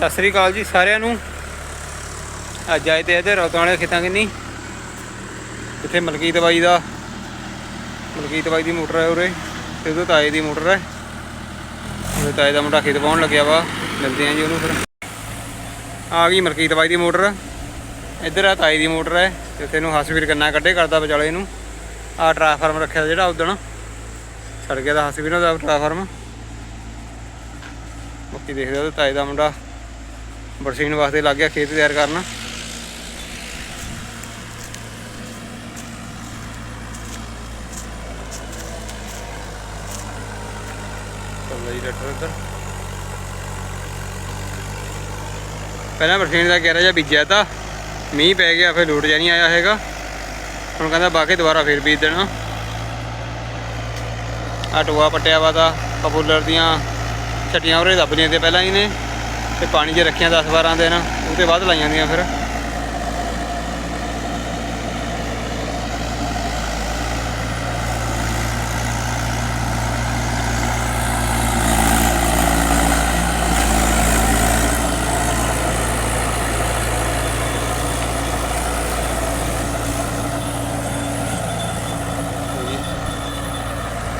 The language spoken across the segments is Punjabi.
ਸਤਿ ਸ੍ਰੀ ਅਕਾਲ ਜੀ ਸਾਰਿਆਂ ਨੂੰ। ਅੱਜ ਆਏ ਤੇ ਇਹਦੇ ਰੌਤਾਂ ਵਾਲੇ ਖੇਤਾਂ ਕਿੰਨੀ? ਇੱਥੇ ਮਲਕੀਤ ਬਾਈ ਦਾ, ਮਲਕੀਤ ਬਾਈ ਦੀ ਮੋਟਰ ਹੈ ਉਰੇ ਤੇ ਉਹਦੇ ਤਾਏ ਦੀ ਮੋਟਰ ਹੈ। ਉਹਦੇ ਤਾਏ ਦਾ ਮੁੰਡਾ ਖੇਤ ਪਾਉਣ ਲੱਗਿਆ ਵਾ, ਮਿਲਦੇ ਆਂ ਜੀ ਉਹਨੂੰ ਫਿਰ। ਆ ਗਈ ਮਲਕੀਤ ਬਾਈ ਦੀ ਮੋਟਰ। ਇੱਧਰ ਆ ਤਾਏ ਦੀ ਮੋਟਰ ਹੈ, ਤੇ ਤੈਨੂੰ ਹਸਵੀਰ ਕੰਨਾ ਕੱਢੇ ਕਰਦਾ ਵਿਚਾਲੇ ਇਹਨੂੰ। ਆ ਟ੍ਰਾਂਸਫਾਰਮ ਰੱਖਿਆ ਜਿਹੜਾ ਉਦਣ। ਛੜ ਗਿਆ ਦਾ ਹਸਵੀਰ ਦਾ ਟ੍ਰਾਂਸਫਾਰਮ। ਬਾਕੀ ਦੇਖਦੇ ਉਹਦੇ ਤਾਏ ਦਾ ਮੁੰਡਾ। ਬਰਸੀਨ ਵਾਸਤੇ ਲੱਗ ਗਿਆ ਖੇਤ ਤਿਆਰ ਕਰਨਾ। ਚੱਲਦਾ ਜੀ ਟਰੈਕਟਰ ਇੱਧਰ। ਪਹਿਲਾਂ ਬਰਸੀਨ ਦਾ ਕਹਿ ਰਿਹਾ ਜਾਂ ਬੀਜਿਆ ਤਾਂ। ਮੀਂਹ ਪੈ ਗਿਆ, ਫਿਰ ਲੋਡ ਜਿਹਾ ਨਹੀਂ ਆਇਆ ਹੈਗਾ। ਹੁਣ ਕਹਿੰਦਾ ਬਾਕੀ ਦੁਬਾਰਾ ਫਿਰ ਬੀਜ ਦੇਣਾ। ਆ ਟੋਆ ਪੱਟਿਆ ਵਾ ਤਾਂ, ਕਬੂਲਰ ਦੀਆਂ ਛੱਟੀਆਂ ਉਰੇ ਦੱਬ ਲੀਆਂ ਤੇ ਪਹਿਲਾਂ ਹੀ ਨੇ। ਤੇ ਪਾਣੀ 'ਚ ਰੱਖੀਆਂ 10 12 ਦਿਨ, ਉਹ ਤੇ ਬਾਅਦ ਲਾਈਆਂ ਦੀਆਂ ਫਿਰ।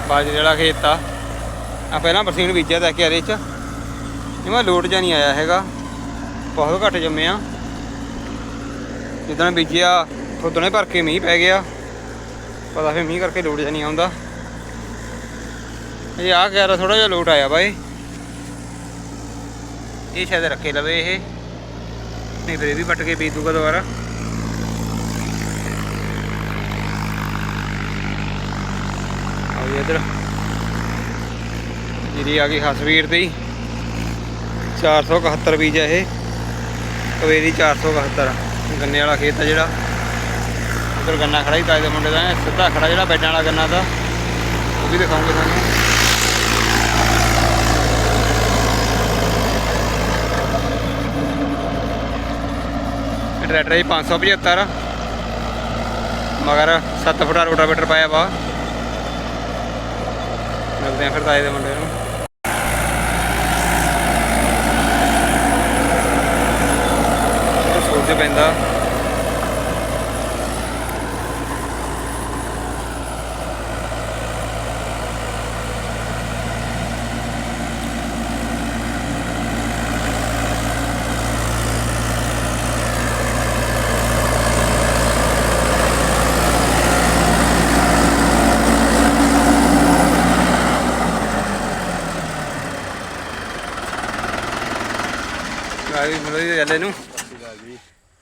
ਬਾਜ ਜਿਹੜਾ ਖੇਤ ਆ। ਆ ਪਹਿਲਾਂ ਬਰਸੀਨ ਬੀਜਿਆ ਤਾਂ ਕਿਆਰੇ ਚ। ਜਿਵੇਂ ਲੋਟ ਜਾਂ ਨਹੀਂ ਆਇਆ ਹੈਗਾ। ਬਹੁਤ ਘੱਟ ਜੰਮਿਆ ਜਿੱਦਾਂ ਬੀਜਿਆ, ਉਦੋਂ ਭਰ ਕੇ ਮੀਂਹ ਪੈ ਗਿਆ। ਪਤਾ ਫਿਰ ਮੀਂਹ ਕਰਕੇ ਲੋਟ ਜਾਂ ਨਹੀਂ ਆਉਂਦਾ। ਇਹ ਆ ਕਿਆਰਾ ਥੋੜਾ ਜਿਹਾ ਲੋਟ ਆਇਆ ਬਾਈ। ਇਹ ਸ਼ਾਇਦ ਰੱਖੇ ਲਵੇ ਇਹ। ਨਹੀਂ ਫਿਰ ਇਹ ਵੀ ਪੱਟ ਕੇ ਬੀਜ ਦੂਗਾ ਦੁਬਾਰਾ। ਆਓ ਜੀ ਇੱਧਰ। ਜਿਹੜੀ ਆ ਗਈ ਹਸਵੀਰ ਦੀ। 471 ਬੀਜ ਹੈ ਇਹ। ਕਵੇਰੀ 471 ਗੰਨੇ ਵਾਲਾ ਖੇਤ ਆ ਜਿਹੜਾ। ਉਧਰ ਗੰਨਾ ਖੜਾ ਹੀ ਤਾਏ ਦੇ ਮੁੰਡੇ ਦਾ। ਸਿੱਧਾ ਖੜਾ ਜਿਹੜਾ ਬੈਡਾਂ ਵਾਲਾ ਗੰਨਾ ਦਾ। ਉਹ ਵੀ ਦਿਖਾਉਂਗੇ ਤੁਹਾਨੂੰ। ਟਰੈਕਟਰ ਜੀ 575 ਮਗਰ 7 ਫੁੱਟਾ ਰੋਟਾਵੇਟਰ ਪਾਇਆ ਵਾ। ਮਿਲਦੇ ਆ ਫਿਰ ਤਾਏ ਦੇ ਮੁੰਡੇ ਨੂੰ ਸੋਚੇ ਪੈਂਦਾ ਆ ਵੀ ਮਿਲੋ ਜੀ ਚੱਲੇ ਨੂੰ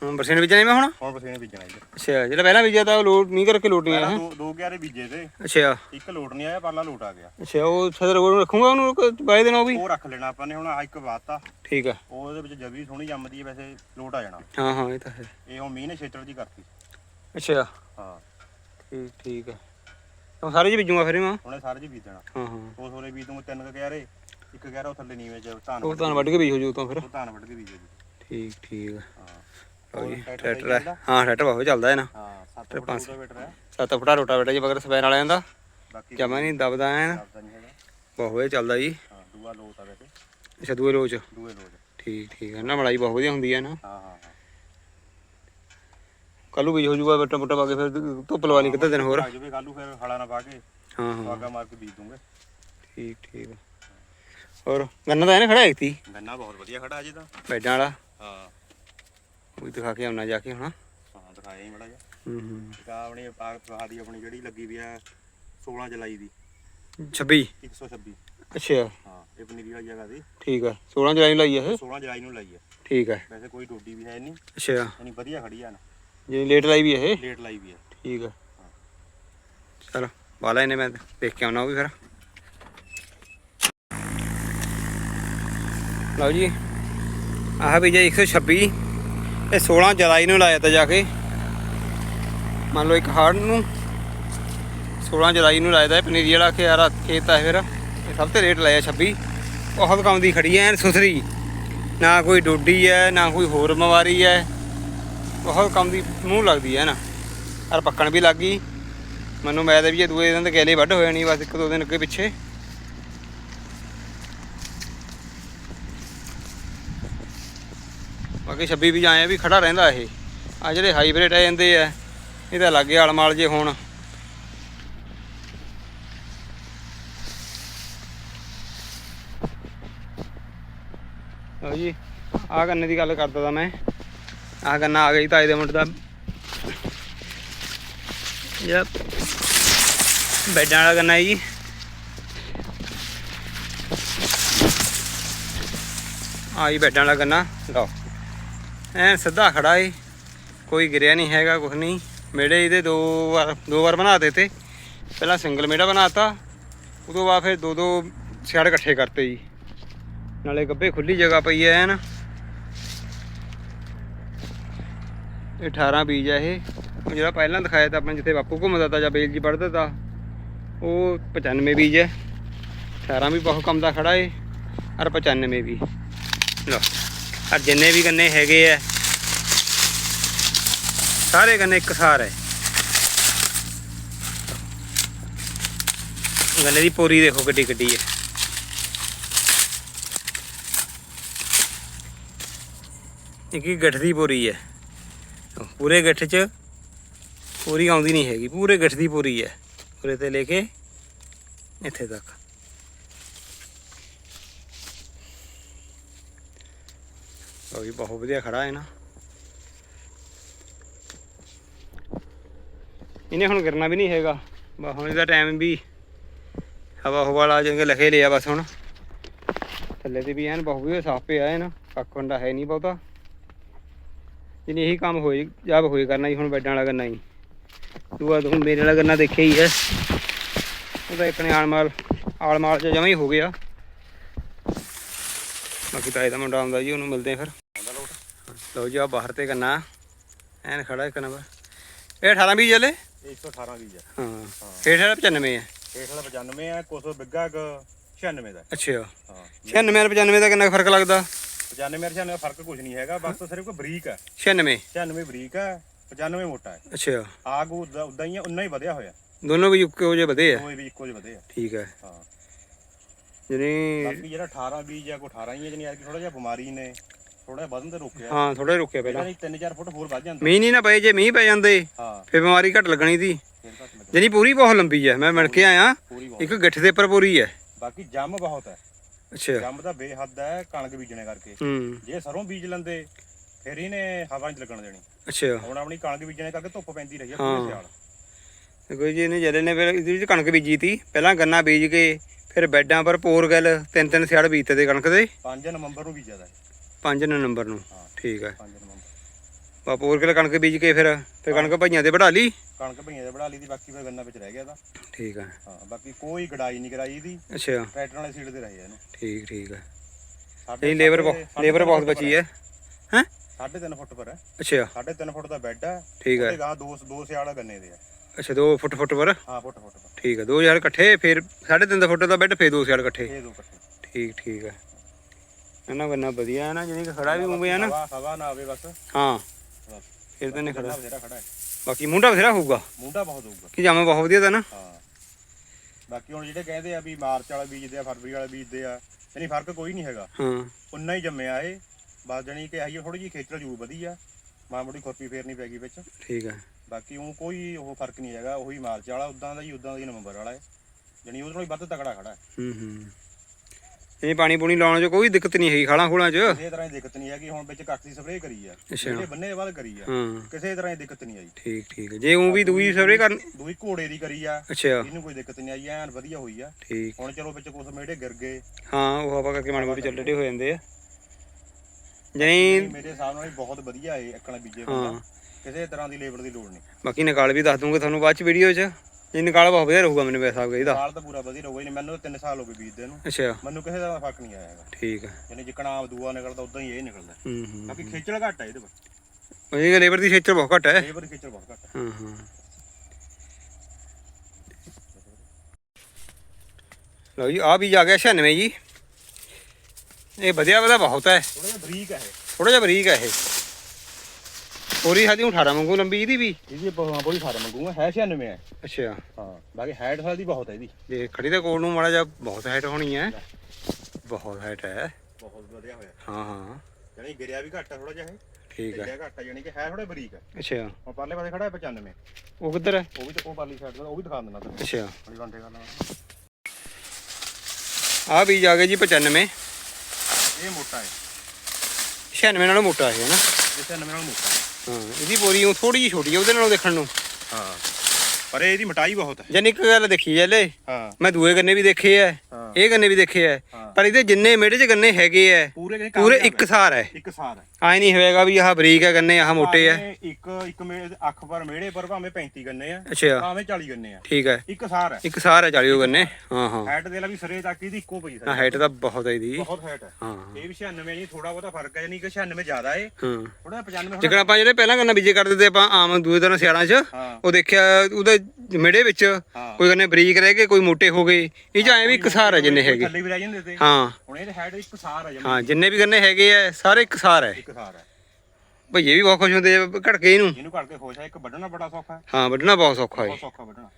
ਹੁਣ ਬਰਸੀਨ ਬੀਜਣੀ ਮੈਂ ਹੁਣ? ਹੁਣ ਪਸੀਨੇ ਬੀਜਣਾ ਜੀ ਅੱਛਾ ਜਿਹੜਾ ਪਹਿਲਾਂ ਬੀਜਿਆ ਤਾਂ ਉਹ ਲੋਡ ਨਹੀਂ ਕਰਕੇ ਲੋਟੀਆਂ ਪਹਿਲਾਂ ਹੈ। ਦੋ ਦੋ ਗਿਆਰੇ ਬੀਜੇ ਤੇ। ਅੱਛਾ। ਇੱਕ ਲੋਟ ਨਹੀਂ ਆਇਆ ਪਰਲਾ ਲੋਟ ਆ ਗਿਆ। ਅੱਛਾ ਉਹ ਸਦਰ ਕੋਲ ਰੱਖੂਗਾ ਉਹਨੂੰ ਬਾਏ ਦਿਨ ਉਹ ਵੀ? ਉਹ ਰੱਖ ਲੈਣਾ ਆਪਾਂ ਨੇ ਹੁਣ ਆਹ ਇੱਕ ਬਾਤਾ ਠੀਕ ਆ। ਉਹਦੇ ਵਿੱਚ ਜਵੀ ਸੋਹਣੀ ਜੰਮਦੀ ਹੈ ਵੈਸੇ ਲੋਟ ਆ ਜਾਣਾ। ਹਾਂ ਹਾਂ ਇਹ ਤਾਂ ਹੈ। ਇਹ ਹੁਣ ਮੀਂਹ ਨੇ ਛੇਤਰ ਦੀ ਕਰਤੀ। ਅੱਛਾ। ਹਾਂ। ਠੀਕ ਠੀਕ ਆ। ਤਾਂ ਸਾਰੇ ਜੀ ਬੀਜੂਗਾ ਫਿਰ ਮੈਂ? ਹੁਣੇ ਸਾਰੇ ਜੀ ਬੀਜਣਾ ਹਾਂ ਹਾਂ। ਉਹ ਸੋਲੇ ਬੀਜ ਦੂੰਗੇ ਤਿੰਨ ਕੁ ਗਿਆਰੇ ਇੱਕ ਗਿਆਰਾ ਉਹ ਥੱਲੇ ਨੀਵੇਂ ਚ ਧਾਨ ਉਹ ਤਾਂ ਵੱਢ ਕੇ ਬੀਜ। ਹੋ ਜੂ ਤਾਂ ਫਿਰ। ਉਹ ਧਾਨ ਵੱਢ ਕੇ ਬੀਜੋ ਜੀ। ਠੀਕ ਠੀਕ ਆ। ਹਾਂ। ਲਓ ਜੀ ਹੋਰ ਟਰੈਕਟਰ ਹੈ। ਹਾਂ ਟਰੈਕਟਰ ਬਹੁਤ ਚੱਲਦਾ ਹੈ ਨਾ। ਹਾਂ ਸੱਤ ਤੇ ਫੁੱਟ ਪੰਜ। ਦਾ ਬੈਟਰ ਹੈ। ਸੱਤ ਫੁੱਟਾ ਰੋਟਾ ਬੇਟਾ ਜੀ ਬਗਰ ਸਪੈਨ ਵਾਲਿਆਂ ਦਾ। ਜਮਾ ਨਹੀਂ ਦਬਦਾ ਬਹੁਤ ਚੱਲਦਾ ਜੀ। ਹਾਂ ਦੂਆ ਲੋਟ ਆ ਵੈਸੇ। ਅੱਛਾ ਦੂਏ ਰੋਜ਼ ਦੂਏ ਲੋਟ ਠੀਕ ਠੀਕ ਹੈ ਨਾ ਮਲਾਈ ਬਹੁਤ ਵਧੀਆ ਹੁੰਦੀ ਹੈ ਨਾ। ਹਾਂ ਹਾਂ ਹਾਂ। ਕੱਲੂ ਬੀਜ ਹੋ ਜੂਗਾ ਬੱਟਾ ਬੁੱਟਾ ਪਾ ਕੇ ਫਿਰ ਧੁੱਪ ਲਵਾ ਲਈ ਕਿਤੇ ਦਿਨ ਹੋਰ? ਆ ਜਾਵੇ ਕੱਲੂ ਫਿਰ ਹਲਾ ਨਾ ਪਾ ਕੇ ਹਾਂ ਹਾਂ। ਬਾਗਾ ਮਾਰ ਕੇ ਬੀਜ ਦੂੰਗੇ। ਠੀਕ ਠੀਕ। ਹੋਰ ਗੰਨਾ ਤਾਂ ਇਹਨੇ ਖੜਾ ਇੱਤੀ ਗੰਨਾ ਬਹੁਤ ਵਧੀਆ ਖੜਾ ਅਜੇ ਤਾਂ। ਬੈਡਾਂ ਵਾਲਾ? ਹਾਂ। ਉਹ ਵੀ ਦਿਖਾ ਕੇ ਆਉਣਾ ਜਾ ਕੇ ਹੁਣ ਹਾਂ ਦਿਖਾਇਆ ਹੀ ਮੜਾ ਜਾ ਹੂੰ ਹੂੰ। ਇੱਕ ਆਹ ਆਪਣੀ ਪਾਕ ਦੀ ਆਪਣੀ ਜਿਹੜੀ ਲੱਗੀ ਵੀ ਆ 16 ਜੁਲਾਈ ਦੀ। 26 126 ਅੱਛਾ। ਹਾਂ ਇਹ ਪਨੀਰੀ ਵਾਲੀ ਜਗ੍ਹਾ ਦੀ। ਠੀਕ ਹੈ 16 ਜੁਲਾਈ ਨੂੰ ਲਾਈ ਹੈ ਇਹ? 16 ਜੁਲਾਈ ਨੂੰ ਲਾਈ ਹੈ ਠੀਕ ਹੈ ਵੈਸੇ ਕੋਈ ਡੋਡੀ ਵੀ ਹੈ ਨਹੀਂ ਅੱਛਾ। ਯਾਨੀ ਵਧੀਆ ਖੜੀ ਆ ਨਾ। ਜੇ ਲੇਟ ਲਾਈ ਵੀ ਇਹ? ਲੇਟ ਲਾਈ ਵੀ ਹੈ ਠੀਕ ਹੈ। ਚਲ ਵਾਲਾ ਇਹਨੇ ਮੈਂ ਦੇਖ ਕੇ ਆਉਣਾ ਉਹ ਵੀ ਫਿਰ। ਲਓ ਜੀ। ਆਹ ਵੀ ਜੇ 126 ਇਹ 16 ਜੁਲਾਈ ਨੂੰ ਲਾਇਆ ਤਾਂ ਜਾ ਕੇ। ਮੰਨ ਲਓ ਇੱਕ ਹਾੜ ਨੂੰ 16 ਜੁਲਾਈ ਨੂੰ ਲਾਇਆ ਤਾਂ ਇਹ, ਪਨੀਰੀ ਵਾਲਾ ਯਾਰ ਖੇਤ ਆ ਫਿਰ। ਇਹ ਸਭ ਤੋਂ ਰੇਟ ਲਾਇਆ 26 ਬਹੁਤ ਕੰਮ ਦੀ ਖੜੀ ਐ ਸੁਥਰੀ। ਨਾ ਕੋਈ ਡੋਡੀ ਹੈ ਨਾ ਕੋਈ ਹੋਰ ਬਿਮਾਰੀ ਹੈ ਬਹੁਤ ਕੰਮ ਦੀ ਮੂੰਹ ਲੱਗਦੀ ਹੈ ਨਾ। ਯਾਰ ਪੱਕਣ ਵੀ ਲੱਗ ਗਈ। ਮੈਨੂੰ ਮੈਂ ਤਾਂ ਵੀ ਇਹ ਦੂਏ ਦਿਨ ਤੇ ਕੇਲੇ ਵੱਢ ਹੋਏ ਨਹੀਂ ਬਸ ਇੱਕ ਦੋ ਦਿਨ ਅੱਗੇ ਪਿੱਛੇ। ਬਾਕੀ 26 ਵੀ ਆਏ ਵੀ ਖੜਾ ਰਹਿੰਦਾ ਇਹ। ਆ ਜਿਹੜੇ ਹਾਈਬ੍ਰਿਡ ਆ ਜਾਂਦੇ ਆ ਇਹ ਤਾਂ ਲੱਗੇ ਆਲਮਾਲ ਜੇ ਹੋਣ। ਲਓ ਜੀ ਆ ਗੰਨੇ ਦੀ ਗੱਲ ਕਰਦਾ ਤਾਂ ਮੈਂ। ਆ ਗੰਨਾ ਆ ਗਈ ਤਾਏ ਦੇ ਮੁੰਡੇ ਦਾ। ਇਹ ਬੈਡਾਂ ਵਾਲਾ ਗੰਨਾ ਜੀ। ਆ ਜੀ ਬੈਡਾਂ ਵਾਲਾ ਗੰਨਾ ਲਓ। ਐਨ ਸਿੱਧਾ ਖੜਾ ਏ। ਕੋਈ ਗਿਰਿਆ ਨਹੀਂ ਹੈਗਾ, ਕੁਛ ਨਹੀਂ। ਮੇੜੇ ਇਹਦੇ ਦੋ ਵਾਰ ਦੋ ਵਾਰ ਬਣਾ ਦਿੱਤੇ ਪਹਿਲਾਂ ਸਿੰਗਲ ਮੇੜਾ ਬਣਾਤਾ ਉਦੋਂ ਬਾਅਦ ਫਿਰ ਦੋ ਦੋ ਸਿਆੜ ਇਕੱਠੇ ਕਰਤੇ ਜੀ। ਨਾਲੇ ਗੱਬੇ ਖੁੱਲੀ ਜਗ੍ਹਾ ਪਈ ਐ ਐਨ। ਇਹ 18 ਬੀਜ ਆ ਇਹ। ਉਹ ਜਿਹੜਾ ਪਹਿਲਾਂ ਦਿਖਾਇਆ ਤਾਂ ਆਪਾਂ ਜਿੱਥੇ ਬਾਪੂ ਘੁੰਮਦਾ ਤਾ ਜਾਂ ਬੇਲ ਜੀ ਪੜਦਾ ਤਾ, ਉਹ 95 ਬੀਜ ਹੈ 18 ਵੀ ਬਹੁਤ ਕੰਮ ਦਾ ਖੜਾ ਏ। ਔਰ 95 ਵੀ। ਲਓ। ਆ ਜਿੰਨੇ ਵੀ ਗੰਨੇ ਹੈਗੇ ਆ, ਸਾਰੇ ਗੰਨੇ ਇੱਕ ਸਾਰ ਹੈ। ਗੰਨੇ ਦੀ ਪੋਰੀ ਦੇਖੋ ਕਿੱਡੀ ਕਿੱਡੀ ਹੈ। ਇੱਕ ਹੀ ਗੱਠ ਦੀ ਪੋਰੀ ਹੈ। ਪੂਰੇ ਗੱਠ 'ਚ ਪੂਰੀ ਆਉਂਦੀ ਨਹੀਂ ਹੈਗੀ, ਪੂਰੇ ਗੱਠ ਦੀ ਪੂਰੀ ਹੈ। ਉਰੇ ਤੇ ਲੈ ਕੇ ਇੱਥੇ ਤੱਕ। ਉਹ ਵੀ ਬਹੁਤ ਵਧੀਆ ਖੜਾ ਹੈ ਨਾ। ਇਹਨੇ ਹੁਣ ਕਰਨਾ ਵੀ ਨਹੀਂ ਹੈਗਾ। ਬਸ ਹੁਣ ਇਹਦਾ ਟਾਈਮ ਵੀ ਹਵਾ ਹਵਾ ਲਾ ਜਾਂਗੇ ਲਖੇ ਲਿਆ ਬਸ ਹੁਣ। ਥੱਲੇ ਤੇ ਵੀ ਐਨ ਬਹੁਤ ਵਧੀਆ ਸਾਫ਼ ਪਿਆ ਹੈ ਨਾ, ਕੱਖ ਹੁੰਦਾ ਹੈ ਨਹੀਂ ਬਹੁਤਾ। ਜਿਹਨੇ ਇਹੀ ਕੰਮ ਹੋਏ, ਜਬ ਹੋਏ ਕਰਨਾ ਜੀ ਹੁਣ ਬੈਡਾਂ ਵਾਲਾ ਕਰਨਾ ਹੀ। ਦੂਆ ਤੂੰ ਮੇਰੇ ਵਾਲਾ ਗੰਨਾ ਦੇਖਿਆ ਹੀ ਹੈ। ਉਹਦਾ ਇਕਣੇ ਆਲਮਾਲ ਆਲਮਾਲ ਚ ਜਮਾ ਹੀ ਹੋ ਗਿਆ। ਬਾਕੀ ਤਾਂ ਇਹਦਾ ਮੁੰਡਾ ਆਉਂਦਾ ਜੀ, ਉਹਨੂੰ ਮਿਲਦੇ ਆ ਫਿਰ। ਲਓ ਜੀ ਆ ਬਾਹਰ ਤੇ ਗੰਨਾ ਐਨ ਖੜਾ ਇੱਕ ਨੰਬਰ। ਇਹ 18 ਬੀਜ ਇਹ 118 ਬੀਜ ਆ। ਹਾਂ। ਇਹ 95 ਹੈ ਹੇਠ ਵਾਲਾ 95 ਆ ਕੁਛ ਬਿੱਗਾ ਕ 96 ਦਾ। ਅੱਛਾ। ਹਾਂ। 96 ਔਰ 95 ਦਾ ਕਿੰਨਾ ਫ਼ਰਕ ਲੱਗਦਾ? 95 ਔਰ 96 ਦਾ ਫ਼ਰਕ ਕੁਝ ਨਹੀਂ ਹੈਗਾ ਬਸ ਸਿਰਫ ਕੋਈ ਬਰੀਕ ਆ। 96 96 ਬਰੀਕ ਆ 95 ਮੋਟਾ ਹੈ ਅੱਛਾ। ਆਗ ਉਦਾਂ ਉਦਾਂ ਹੀ ਆ ਉਨਾ ਹੀ ਵਧਿਆ ਹੋਇਆ। ਦੋਨੋਂ ਵੀ ਇੱਕੋ ਜਿਹੇ ਵਧੇ ਆ? ਦੋਵੇਂ ਵੀ ਇੱਕੋ ਜਿਹੇ ਵਧੇ ਆ। ਠੀਕ ਹੈ ਹਾਂ। ਜਿਹਨੇ ਬਾਕੀ ਜਿਹੜਾ 18 ਬੀਜ ਆ ਕੋ 18 ਹੀ ਆ ਜਣੀ ਕਿ ਥੋੜਾ ਜਿਹਾ ਬਿਮਾਰੀ ਨੇ। ਥੋੜਾ ਜਿਹਾ ਵਧਣ ਤੇ ਰੋਕਿਆ। ਹਾਂ ਥੋੜਾ ਰੁਕਿਆ ਪਹਿਲਾਂ। ਨਹੀਂ 3-4 ਫੁੱਟ ਹੋਰ ਵੱਧ ਜਾਂਦਾ। ਮੀਂਹ ਨਹੀਂ ਨਾ ਪਏ ਜੇ ਮੀਂਹ ਪੈ ਜਾਂਦੇ ਹਾਂ। ਫੇ ਬਿਮਾਰੀ ਘਟ ਲੱਗਣੀ ਦੀ ਫਿਰ ਘੱਟ ਪੂਰੀ ਬਹੁਤ ਲੰਬੀ ਹੈ ਮੈਂ ਮਿਣ ਕੇ ਆਇਆ ਪੂਰੀ ਬਹੁਤ। ਇੱਕ ਗਿੱਠ ਦੇ ਉੱਪਰ ਪੂਰੀ ਹੈ ਬਾਕੀ ਜੰਮ ਬਹੁਤ ਹੈ ਅੱਛਾ। ਜੰਮ ਤਾਂ ਬੇਹੱਦ ਹੈ ਕਣਕ ਬੀਜਣੇ ਕਰਕੇ। ਹੂੰ। ਜੇ ਸਰੋਂ ਬੀਜ ਲੈਂਦੇ ਫਿਰ ਇਹਨੇ ਹਵਾ 'ਚ ਲੱਗਣ ਦੇਣੀ। ਅੱਛਾ। ਹੁਣ ਆਪਣੀ ਕਣਕ ਬੀਜਣੇ ਕਰਕੇ ਧੁੱਪ ਪੈਂਦੀ ਰਹੀ ਹੈ ਹਾਂ। ਪੂਰੇ ਸਿਆਲ। ਤੇ ਕੋਈ ਜੀ ਇਹਨੇ ਜਿਹੜੇ ਨੇ ਫਿਰ ਇਹਦੇ ਵਿੱਚ ਕਣਕ ਬੀਜੀ ਤੀ। ਪਹਿਲਾਂ ਗੰਨਾ ਬੀਜ ਕੇ ਫਿਰ ਬੈਡਾਂ ਪਰ ਪੋਰ ਗਲ ਤਿੰਨ ਤਿੰਨ ਸਿਆੜ ਬੀਜਤੇ ਤੇ ਕਣਕ ਦੇ। 5 ਨਵੰਬਰ ਨੂੰ ਬੀਜਿਆ ਦਾ। 5 ਨਵੰਬਰ ਨੂੰ। ਹਾਂ ਠੀਕ ਹੈ 5 ਨਵੰਬਰ ਬਾ ਪੋਰ ਗਲ ਕਣਕ ਬੀਜ ਕੇ ਫਿਰ? ਫਿਰ ਕਣਕ ਭਈਆਂ ਤੇ ਵਢਾ ਲਈ? ਕਣਕ ਭਈਆਂ ਦੇ ਬੜਾ ਲਈ ਦੀ ਬਾਕੀ ਫਿਰ ਗੰਨਾ ਵਿੱਚ ਰਹਿ ਗਿਆ ਦਾ ਠੀਕ ਹੈ। ਹਾਂ ਬਾਕੀ ਕੋਈ ਗੜਾਈ ਨਹੀਂ ਕਰਾਈ ਇਹਦੀ ਅੱਛਾ। ਟਰੈਕਟਰ ਵਾਲੇ ਸੀਟ ਤੇ ਰਹੇ ਇਹਨੂੰ ਠੀਕ ਠੀਕ ਹੈ। ਇਹ ਲੇਬਰ ਲੇਬਰ ਬਹੁਤ ਬਚੀ ਹੈ। ਹੈ। ਸਾਢੇ ਤਿੰਨ ਫੁੱਟ ਪਰ ਹੈ। ਅੱਛਾ। ਸਾਢੇ ਤਿੰਨ ਫੁੱਟ ਦਾ ਬੈੱਡ ਹੈ। ਠੀਕ ਹੈ। ਗਾਂ ਦੋ ਦੋ ਸਿਆਲ ਗੰਨੇ ਦੇ ਆ ਅੱਛਾ 2 ਫੁੱਟ ਫੁੱਟ ਪਰ? ਹਾਂ ਫੁੱਟ ਫੁੱਟ ਠੀਕ ਹੈ 2000 ਇਕੱਠੇ ਫਿਰ 3.5 ਫੁੱਟ ਦਾ ਬੈੱਡ ਫਿਰ ਦੋ ਸਿਆੜ ਇਕੱਠੇ। ਇਹ ਦੋ ਇਕੱਠੇ। ਠੀਕ ਠੀਕ ਹੈ। ਇਹਨਾਂ ਗੰਨਾ ਵਧੀਆ ਹੈ ਨਾ ਜਿਹਨੇ ਕਿ ਖੜਾ ਵੀ ਉਵੇਂ ਹੈ ਨਾ। ਹਵਾ ਹਵਾ ਨਾ ਆਵੇ ਬਸ। ਹਾਂ। ਬਸ। ਫਿਰ ਤਾਂ ਨਹੀਂ ਖੜਾ ਬਥੇਰਾ ਖੜਾ ਹੈ। ਬਾਕੀ ਮੁੰਡਾ ਬਥੇਰਾ ਹੋਊਗਾ? ਮੁੰਡਾ ਬਹੁਤ ਹੋਊਗਾ। ਕਿ ਜਾਮਾ ਬਹੁਤ ਵਧੀਆ ਦਾ ਨਾ? ਹਾਂ। ਬਾਕੀ ਹੁਣ ਜਿਹੜੇ ਕਹਿੰਦੇ ਆ ਵੀ ਮਾਰਚ ਵਾਲਾ ਬੀਜਦੇ ਆ ਫਰਵਰੀ ਵਾਲਾ ਬੀਜਦੇ ਆ ਯਾਨੀ ਫ਼ਰਕ ਕੋਈ ਨਹੀਂ ਹੈਗਾ। ਹਾਂ। ਉਨਾ ਹੀ ਜੰਮਿਆ ਇਹ। ਬਸ ਜਣੀ ਕਿ ਆਈ ਥੋੜੀ ਜਿਹੀ ਖੇਚਲ ਜੂ ਵਧੀ ਆ ਮਾਂ ਮੋਟੀ ਖੁਰਪੀ ਫੇਰਨੀ ਪੈ ਗਈ ਵਿੱਚ। ਠੀਕ ਹੈ ਬਾਕੀ ਉਹ ਕੋਈ ਉਹ ਫ਼ਰਕ ਨਹੀਂ ਹੈਗਾ ਉਹੀ ਮਾਰਚ ਵਾਲਾ ਉਦਾਂ ਦਾ ਹੀ ਉਦਾਂ ਦਾ ਹੀ ਨਵੰਬਰ ਵਾਲਾ ਹੈ। ਜਣੀ ਉਹਦੇ ਨਾਲੋਂ ਹੀ ਵੱਧ ਤਕੜਾ ਖੜਾ ਹੈ। ਹੂੰ ਹੂੰ। ਇਹ ਪਾਣੀ ਪੂਣੀ ਲਾਉਣ 'ਚ ਕੋਈ ਦਿੱਕਤ ਨਹੀਂ ਹੈਗੀ ਖਾਲਾਂ ਖੂਲਾਂ 'ਚ। ਕਿਸੇ ਤਰ੍ਹਾਂ ਦੀ ਦਿੱਕਤ ਨਹੀਂ ਹੈਗੀ ਹੁਣ ਵਿੱਚ ਕੱਟ ਦੀ ਸਪਰੇਅ ਕਰੀ ਆ। ਅੱਛਾ। ਜਿਹੜੇ ਬੰਨੇ ਬਾਅਦ ਕਰੀ ਆ। ਹਾਂ। ਕਿਸੇ ਤਰ੍ਹਾਂ ਦੀ ਦਿੱਕਤ ਨਹੀਂ ਆਈ। ਠੀਕ ਠੀਕ। ਜੇ ਉਹ ਵੀ ਦੂਈ ਸਵਰੇ ਕਰਨ ਦੂਈ ਘੋੜੇ ਦੀ ਕਰੀ ਆ। ਅੱਛਾ। ਇਹਨੂੰ ਕੋਈ ਦਿੱਕਤ ਨਹੀਂ ਆਈ ਐਨ ਵਧੀਆ ਹੋਈ ਆ। ਠੀਕ। ਹੁਣ ਚਲੋ ਵਿੱਚ ਕੁਛ ਮੇੜੇ ਗਿਰ ਗਏ। ਹਾਂ ਉਹ ਹਵਾ ਕਰਕੇ ਮਾੜੇ ਮੋਟੇ ਚੱਲੜੇ ਹੋ ਜਾਂਦੇ ਆ। ਜਣੀ ਮੇਰੇ ਹਿਸਾਬ ਨਾਲ ਇਹ ਬਹੁਤ ਵਧੀਆ ਹੈ ਇੱਕਣਾ ਬੀਜੇ ਹਾਂ। ਬੰਦਾ ਕਿਸੇ ਤਰ੍ਹਾਂ ਦੀ ਲੇਬਰ ਦੀ ਲੋੜ ਨਹੀਂ। ਬਾਕੀ ਨਿਕਾਲ ਵੀ ਦੱਸ ਦੂੰਗਾ ਤੁਹਾਨੂੰ ਬਾਅਦ ਚ ਵੀਡੀਓ 'ਚ। ਇਹ ਨਿਕਾਲ ਬਹੁਤ ਵਧੀਆ ਰਹੂਗਾ ਮੈਨੂੰ ਵੈਸਾ ਇਹਦਾ। ਸਾਲ ਤਾਂ ਪੂਰਾ ਵਧੀਆ ਰਹੂਗਾ ਨਹੀਂ ਮੈਨੂੰ 3 ਸਾਲ ਹੋ ਗਏ ਬੀਜਦੇ ਨੂੰ। ਅੱਛਾ। ਮੈਨੂੰ ਕਿਸੇ ਦਾ ਫ਼ਰਕ ਨਹੀਂ ਆਇਆ ਹੈਗਾ। ਠੀਕ ਹੈ ਯਾਨੀ ਜਿਕਣਾ ਆਪ ਦੂਆ ਨਿਕਲਦਾ ਉਦਾਂ ਹੀ ਇਹ ਨਿਕਲਦਾ। ਹੂੰ ਹੂੰ ਬਾਕੀ ਖੇਚਲ ਘੱਟ ਹੈ ਇਹਦੇ ਪਰ। ਇਹ ਲੇਬਰ ਦੀ ਖੇਚਲ ਬਹੁਤ ਘੱਟ ਹੈ ਲੇਬਰ ਦੀ ਖੇਚਲ ਬਹੁਤ ਘੱਟ ਹੈ ਹਾਂ ਹਾਂ। ਲਓ ਜੀ ਆ ਵੀ ਜਾ ਗਿਆ 96 ਜੀ। ਇਹ ਵਧਿਆ ਵਧਾ ਬਹੁਤ ਹੈ ਥੋੜਾ ਜਿਹਾ ਬਰੀਕ ਹੈ ਥੋੜਾ ਜਿਹਾ ਬਰੀਕ ਹੈ ਇਹ। ਪੂਰੀ ਸਾਡੀ 18 ਵਾਂਗੂ ਲੰਬੀ ਇਹਦੀ ਵੀ। ਇਹ ਇਹਦੀ ਬਹੁਤ ਬੜੀ ਫਾਰਮ ਮੰਗੂਗਾ ਹੈ 96 ਹੈ ਅੱਛਾ। ਹਾਂ ਬਾਕੀ ਹਾਈਟ ਸਾਲ ਦੀ ਬਹੁਤ ਹੈ ਇਹਦੀ। ਜੇ ਖੜੀ ਦੇ ਕੋਲ ਨੂੰ ਮਾੜਾ ਜਿਹਾ ਬਹੁਤ ਹਾਈਟ ਹੋਣੀ ਹੈ ਬਹੁਤ ਹਾਈਟ ਹੈ ਬਹੁਤ ਵਧੀਆ ਹੋਇਆ। ਹਾਂ ਹਾਂ। ਜਾਨੀ ਗਿਰਿਆ ਵੀ ਘੱਟ ਥੋੜਾ ਜਿਹਾ ਇਹ। ਠੀਕ ਹੈ ਗਿਰਿਆ ਘੱਟ ਆ ਜਾਨੀ ਕਿ ਹੈ ਥੋੜਾ ਬਰੀਕ ਆ। ਅੱਛਾ। ਹੁਣ ਪਰਲੇ ਪਾਸੇ ਖੜਾ ਹੈ 95 ਉਹ ਕਿੱਧਰ ਹੈ ਉਹ ਵੀ ਤੇ ਉਹ ਪਰਲੀ ਸਾਈਡ ਦਾ ਉਹ ਵੀ ਦਿਖਾ ਦਿੰਦਾ ਤੈਨੂੰ। ਅੱਛਾ। ਬੜੀ ਬੰਦੇ ਗੱਲ ਆ। ਬੀਜ ਆ ਗਿਆ ਜੀ 95 ਇਹ ਮੋਟਾ ਹੈ। 96 ਨਾਲੋਂ ਮੋਟਾ ਹੈ ਨਾ। ਇਹ 99 ਨਾਲ ਮੋਟਾ ਹੈ। ਹਾਂ ਇਹਦੀ ਬੋਰੀ ਉਹ ਥੋੜੀ ਜਿਹੀ ਛੋਟੀ ਹੈ ਉਹਦੇ ਨਾਲੋਂ ਦੇਖਣ ਨੂੰ। ਹਾਂ ਪਰ ਇਹਦੀ ਮਟਾਈ ਬਹੁਤ ਹੈ। ਜਾਨੀ ਇੱਕ ਗੱਲ ਦੇਖੀ ਜਲੇ ਹਾਂ। ਮੈਂ ਦੂਏ ਗੰਨੇ ਵੀ ਦੇਖੇ ਐ ਹਾਂ। ਇਹ ਗੰਨੇ ਵੀ ਦੇਖੇ ਐ ਹਾਂ। ਪਰ ਇਹਦੇ ਜਿੰਨੇ ਮੇੜੇ 'ਚ ਗੰਨੇ ਹੈਗੇ ਐ ਪੂਰੇ ਇੱਕ ਸਾਰ ਐ ਇੱਕ ਸਾਰ ਹੈ। ਆਏ ਨਹੀਂ ਹੋਏਗਾ ਵੀ ਆਹ ਬਰੀਕ ਐ ਗੰਨੇ ਆਹ ਮੋਟੇ ਐ ਭਾਵੇਂ ਇੱਕ ਇੱਕ ਮੇ ਅੱਖ ਪਰ ਮੇੜੇ ਪਰ ਭਾਵੇਂ 35 ਗੰਨੇ ਆ। ਅੱਛਾ। ਭਾਵੇਂ 40 ਗੰਨੇ ਆ। ਠੀਕ ਐ ਇੱਕ ਸਾਰ ਹੈ ਇੱਕ ਸਾਰ ਐ 40 ਉਹ ਗੰਨੇ। ਹਾਂ ਹਾਂ। ਹੈਟ ਦੇ ਲਾ ਵੀ ਸਰੇ ਤੱਕ ਇਹਦੀ ਇੱਕੋ ਪਈ ਹਾਂ ਸਾਰੀ ਹਾਈਟ ਤਾਂ ਬਹੁਤ ਐ ਇਹਦੀ। ਬਹੁਤ ਹੈਟ ਹੈ ਹਾਂ। ਇਹ ਵੀ 96 ਜੀ ਥੋੜਾ ਬਹੁਤਾ ਫ਼ਰਕ ਹੈ ਨਹੀਂ ਕਿ 96 ਜ਼ਿਆਦਾ ਹੈ ਹਾਂ। ਥੋੜਾ 95 ਹੁਣ। ਜਿਕਣ ਆਪਾਂ ਜਿਹੜੇ ਪਹਿਲਾਂ ਗੰਨਾ ਬੀਜੇ ਕਰਦੇ ਤੇ ਆਪਾਂ ਆਮ ਦੂਏ ਦਿਨ ਸਿਆਲਾਂ 'ਚ ਹਾਂ। ਉਹ ਦੇਖਿਆ ਉਹਦੇ ਮੇੜੇ ਵਿੱਚ ਹਾਂ। ਕੋਈ ਗੰਨੇ ਬਰੀਕ ਰਹਿ ਗਏ ਕੋਈ ਮੋਟੇ ਹੋ ਗਏ। ਇਹ 'ਚ ਐ ਵੀ ਇੱਕ ਸਾਰ ਐ ਜਿੰਨੇ ਹੈਗੇ। ਥੱਲੇ ਵੀ ਰਹਿ ਜਾਂਦੇ ਤੇ। ਹਾਂ। ਹੁਣ ਇਹਦੇ ਹੈਡ ਇੱਕ ਸਾਰ ਹੈ ਜਮਾ। ਹਾਂ ਜਿੰਨੇ ਵੀ ਗੰਨੇ ਹੈਗੇ ਐ ਸਾਰੇ ਇੱਕ ਸਾਰ ਐ ਇੱਕ ਸਾਰ ਹੈ। ਭਈਏ ਵੀ ਬਹੁਤ ਖੁਸ਼ ਹੁੰਦੇ ਆ ਘੜਕੇ ਇਹਨੂੰ। ਇਹਨੂੰ ਕਰਕੇ ਖੁਸ਼ ਹੈ ਇੱਕ ਵੱਢਣਾ ਬੜਾ ਸੌਖਾ ਹੈ। ਹਾਂ ਵੱਢਣਾ ਬਹੁਤ ਸੌਖਾ ਬਹੁਤ ਹੈ ਸੌਖਾ ਵੱਢਣਾ।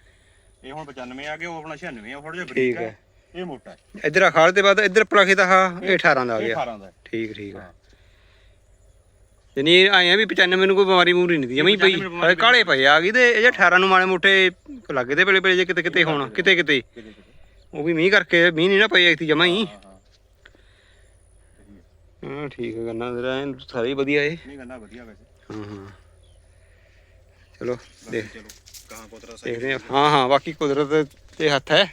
ਇਹ ਹੁਣ 95 ਆ ਗਿਆ ਉਹ ਆਪਣਾ 96 ਆ ਥੋੜਾ ਜਿਹਾ ਬਰੀਕ ਹੈ। ਇਹ ਮੋਟਾ ਹੈ। ਇੱਧਰ ਅਖਾੜ ਦੇ ਬਾਅਦ ਇੱਧਰ ਪਲਾਖੇ ਦਾ ਹਾਂ ਇਹ 18 ਦਾ ਆ ਗਿਆ। 18 ਦਾ ਠੀਕ ਠੀਕ ਹਾਂ। ਜਨੀ ਆਏ ਆ ਵੀ 95 ਨੂੰ ਕੋਈ ਬਿਮਾਰੀ ਮੂਰੀ ਨਹੀਂ ਦੀ ਜਮੀ ਪਈ 95 ਬਿਮਾਰੀ ਹਾਲੇ ਕਾਲੇ ਪਏ ਆ ਗਈ ਤੇ ਇਹ ਜੇ 18 ਨੂੰ ਮਾੜੇ ਮੋਟੇ ਲੱਗੇ ਤੇ ਪਲੇ ਪਲੇ ਜੇ ਕਿਤੇ ਕਿਤੇ ਹੋਣ ਕਿਤੇ ਕਿਤੇ ਕਿਤੇ ਕਿਤੇ ਉਹ ਵੀ ਮੀਂਹ ਕਰਕੇ ਮੀਂਹ ਨਹੀਂ ਨਾ ਪਈ ਇੱਥੇ ਜਮਾ ਹੀ। ਹਾਂ ਠੀਕ ਹੈ ਗੰਨਾ ਤੇਰਾ ਐਨ ਸਾਰੇ ਹੀ ਵਧੀਆ ਏ ਨਹੀਂ ਗੰਨਾ ਵਧੀਆ ਵੈਸੇ। ਹਾਂ ਹਾਂ। ਚਲੋ ਦੇਖ। ਚਲੋ ਕਹਾਂ ਕੋਤਰਾ ਸਹੀ ਦੇਖਦੇ ਹਾਂ। ਹਾਂ ਹਾਂ ਬਾਕੀ ਕੁਦਰਤ ਤੇ ਹੱਥ ਹੈ।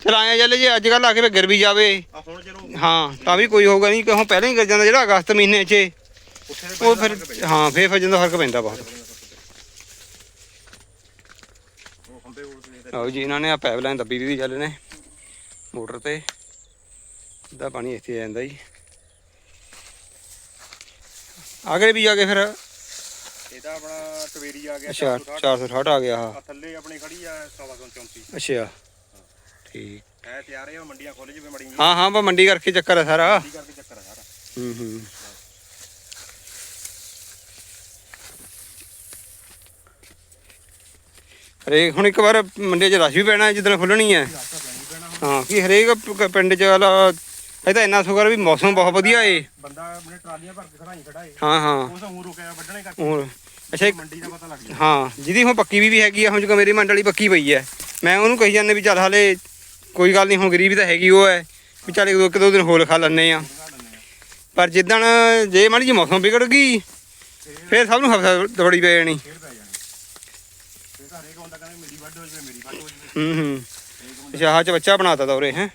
ਚਲ ਆਇਆ ਚੱਲ ਜੇ ਅੱਜ ਕੱਲ ਆ ਕੇ ਗਿਰ ਵੀ ਜਾਵੇ। ਆ ਹੁਣ ਚਲੋ। ਹਾਂ ਤਾਂ ਵੀ ਕੋਈ ਹੋਊਗਾ ਨਹੀਂ ਕਿਉਂ ਪਹਿਲਾਂ ਹੀ ਗਿਰ ਜਾਂਦਾ ਜਿਹੜਾ ਅਗਸਤ ਮਹੀਨੇ 'ਚ। ਉੱਥੇ ਦੇ ਉਹ ਫਿਰ ਹਾਂ ਫੇਰ ਫਿਰ ਜਾਂਦਾ ਫ਼ਰਕ ਪੈਂਦਾ ਬਹੁਤ। ਆਓ ਜੀ ਇਹਨਾਂ ਨੇ ਆ ਪਾਈਪਲਾਈਨ ਦੱਬੀ ਵੀ ਚੱਲੇ ਨੇ ਮੋਟਰ ਤੇ। ਅੱਧਾ ਪਾਣੀ ਇੱਥੇ ਆ ਜਾਂਦਾ ਜੀ। ਅਗਲੇ ਵੀ ਜਾ ਕੇ ਫਿਰ। ਇਹਦਾ ਆਪਣਾ ਟਵੇਰੀ ਆ ਗਿਆ ਅੱਛਾ 460 ਆ ਗਿਆ ਹਾਂ ਆ ਥੱਲੇ ਆਪਣੀ ਖੜੀ ਆ 1634 ਅੱਛਾ। ਠੀਕ। ਹੈ ਤਿਆਰ ਹੈ ਮੰਡੀਆਂ ਖੋਲ ਜਵੇ ਮੜੀ ਹਾਂ ਹਾਂ ਬਾ ਮੰਡੀ ਕਰਕੇ ਚੱਕਰ ਹੈ ਸਾਰਾ। ਕੀ ਕਰਕੇ ਚੱਕਰ ਆ ਸਾਰਾ। ਹੂੰ ਹੂੰ। ਹਰੇਕ ਹੁਣ ਇੱਕ ਵਾਰ ਮੰਡੀ 'ਚ ਰਸ਼ ਵੀ ਪੈਣਾ ਜਿੱਦਣ ਖੁੱਲਣੀ ਹੈ ਹਾਂ ਕੀ ਹਰੇਕ ਪਿੰਡ 'ਚ ਵਾਲਾ ਇਹ ਤਾਂ ਇੰਨਾ ਸ਼ੁਕਰ ਵੀ ਮੌਸਮ ਬਹੁਤ ਵਧੀਆ ਏ। ਬੰਦਾ ਆਪਣੇ ਟਰਾਲੀਆਂ ਭਰ ਕੇ ਖੜਾਈ ਖੜਾ ਏ ਹਾਂ ਹਾਂ। ਉਸ ਨੂੰ ਰੁਕਿਆ ਵੱਢਣੇ ਕਰਕੇ। ਹੋਰ ਅੱਛਾ ਇੱਕ- ਮੰਡੀ ਦਾ ਪਤਾ ਲੱਗ ਗਿਆ। ਹਾਂ ਜਿਹਦੀ ਹੁਣ ਪੱਕੀ ਵੀ ਵੀ ਹੈਗੀ ਆ ਹੁਣ ਜਿਵੇਂ ਮੇਰੀ ਮੰਡਲੀ ਪੱਕੀ ਪਈ ਹੈ ਮੈਂ ਉਹਨੂੰ ਕਹੀ ਜਾਂਦੇ ਵੀ ਚੱਲ ਹਾਲੇ ਕੋਈ ਗੱਲ ਨਹੀਂ ਹੁਣ ਗਰੀਬੀ ਤਾਂ ਹੈਗੀ ਉਹ ਹੈ। ਵੀ ਚੱਲ ਇੱਕ ਦੋ ਇੱਕ ਦੋ ਦਿਨ ਹੋਰ ਖਾ ਲੈਂਦੇ ਆ। ਪਰ ਜਿੱਦਣ ਜੇ ਮਾੜੀ ਜੀ ਮੌਸਮ ਵਿਗੜ ਗਈ ਫਿਰ ਸਭ ਨੂੰ ਹਫਤਾ ਦੌੜੀ ਪੈ ਜਾਣੀ। ਫੇਰ ਪੈ ਜਾਣੀ। ਫੇਰ ਤਾਂ ਹਰੇਕ ਹੁੰਦਾ ਕਹਿੰਦਾ ਮੇਰੀ ਵੱਢ ਹੋ ਜਵੇ ਮੇਰੀ ਵੱਢ ਹੋ ਜਵੇ। ਹੂੰ ਹੂੰ। ਅੱਛਾ ਆਹ ਚ ਬੱਚਾ ਬਣਾਤਾ ਦੌਰੇ ਹੈ?